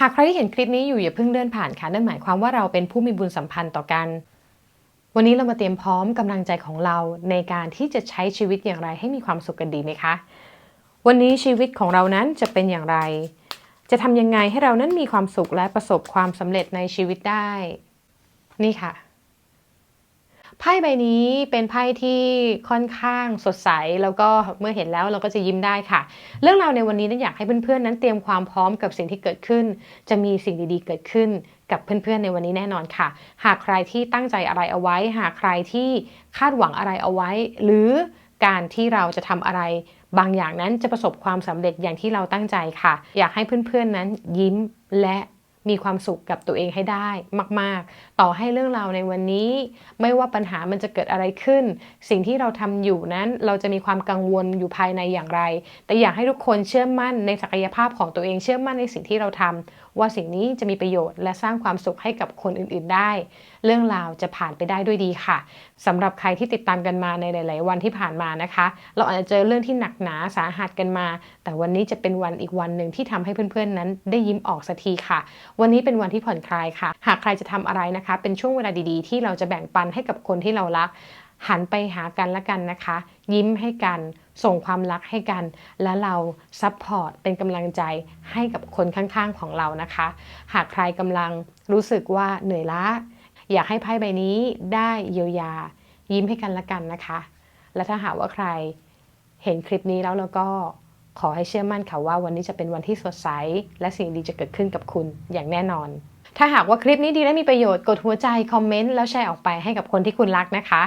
หากใครที่เห็นคลิปนี้อยู่อย่าเพิ่งเลื่อนผ่านค่ะ นั่นหมายความว่าเราเป็นผู้มีบุญสัมพันธ์ต่อกัน วันนี้เรามาเตรียมพร้อมกำลังใจของเราในการที่จะใช้ชีวิตอย่างไรให้มีความสุขกันดีไหมคะ วันนี้ชีวิตของเรานั้นจะเป็นอย่างไร จะทำยังไงให้เรานั้นมีความสุขและประสบความสำเร็จในชีวิตได้ นี่ค่ะ ไพ่ใบนี้เป็นไพ่ที่ค่อนข้างสดใส แล้วก็เมื่อเห็นแล้วเราก็จะยิ้มได้ค่ะ เรื่องราวในวันนี้นั้นอยากให้เพื่อนๆนั้นเตรียมความพร้อมกับสิ่งที่เกิดขึ้น จะมีสิ่งดีๆเกิดขึ้นกับเพื่อนๆในวันนี้แน่นอนค่ะ หากใครที่ตั้งใจอะไรเอาไว้ หากใครที่คาดหวังอะไรเอาไว้ หรือการที่เราจะทำอะไร บางอย่างนั้นจะประสบความสำเร็จอย่างที่เราตั้งใจค่ะ อยากให้เพื่อนๆนั้นยิ้มและ มีความสุขกับตัวเองให้ได้มาก ๆ ต่อให้เรื่องราวในวันนี้ ไม่ว่าปัญหามันจะเกิดอะไรขึ้น สิ่งที่เราทำอยู่นั้นเราจะมีความกังวลอยู่ภายในอย่างไร แต่อยากให้ทุกคนเชื่อมั่นในศักยภาพของตัวเองเชื่อมั่นในสิ่งที่เราทำว่าสิ่งนี้จะมีประโยชน์ และสร้างความสุขให้กับคนอื่น ๆ ได้ เรื่องราวจะผ่านไปได้ด้วยดีค่ะสำหรับใครที่ติดตามกันมาในหลาย ๆ วันที่ผ่านมานะคะ เราอาจจะเจอเรื่องที่หนักหนาสาหัสกันมา แต่วันนี้จะเป็นวันอีกวันหนึ่งที่ทำให้เพื่อน ๆ นั้นได้ยิ้มออกสักทีค่ะวันนี้เป็นวันที่ผ่อนคลายค่ะ หากใครจะทำอะไรนะคะ เป็นช่วงเวลาดีๆ ที่เราจะแบ่งปันให้กับคนที่เรารัก หันไปหากันละกันนะคะ ยิ้มให้กัน ส่งความรักให้กัน และเราซัพพอร์ตเป็นกำลังใจให้กับคนข้างๆของเรานะคะ หากใครกำลังรู้สึกว่าเหนื่อยล้า อยากให้ไพ่ใบนี้ได้เยียวยา ยิ้มให้กันละกันนะคะ และถ้าหากว่าใครเห็นคลิปนี้แล้วแล้วก็ ขอให้เชื่อมั่นค่ะว่าวันนี้จะเป็นวันที่สดใส และสิ่งดีจะเกิดขึ้นกับคุณอย่างแน่นอน ถ้าหากว่าคลิปนี้ดีและมีประโยชน์กดหัวใจคอมเมนต์แล้วแชร์ออกไปให้กับคนที่คุณรักนะคะ